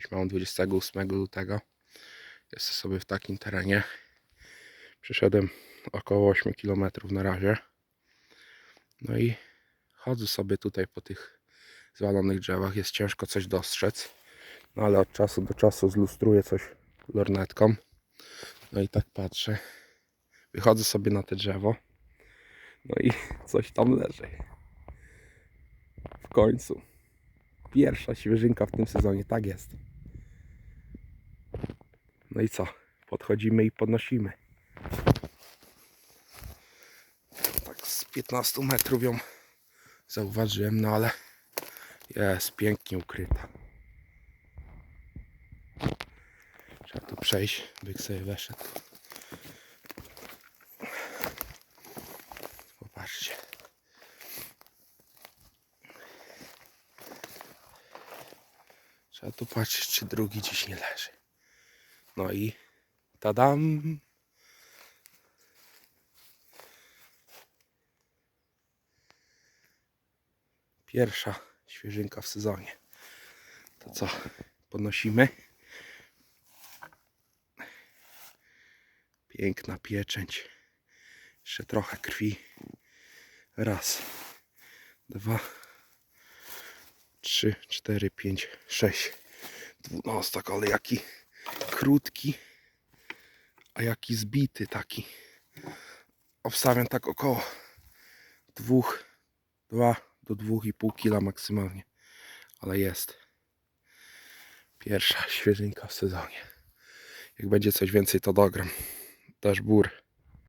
Dziś mam 28 lutego. Jestem sobie w takim terenie. Przeszedłem około 8 km na razie. No i chodzę sobie tutaj po tych zwalonych drzewach. Jest ciężko coś dostrzec. No ale od czasu do czasu zlustruję coś lornetką. No i tak patrzę. Wychodzę sobie na te drzewo. No i coś tam leży. W końcu. Pierwsza świeżynka w tym sezonie. Tak jest. No i co? Podchodzimy i podnosimy. Tak z 15 metrów ją zauważyłem, no ale jest pięknie ukryta. Trzeba tu przejść, byk sobie weszedł. Popatrzcie. Trzeba tu patrzeć, czy drugi dziś nie leży. No i tadam. Pierwsza świeżynka w sezonie. To co? Podnosimy. Piękna pieczęć. Jeszcze trochę krwi. Raz, dwa, trzy, cztery, pięć, sześć. Dwunastak, ale jaki krótki, a jaki zbity taki. Obstawiam tak około dwóch, dwa do dwóch i pół kila maksymalnie. Ale jest. Pierwsza świeżynka w sezonie. Jak będzie coś więcej, to dogram. Dasz bór.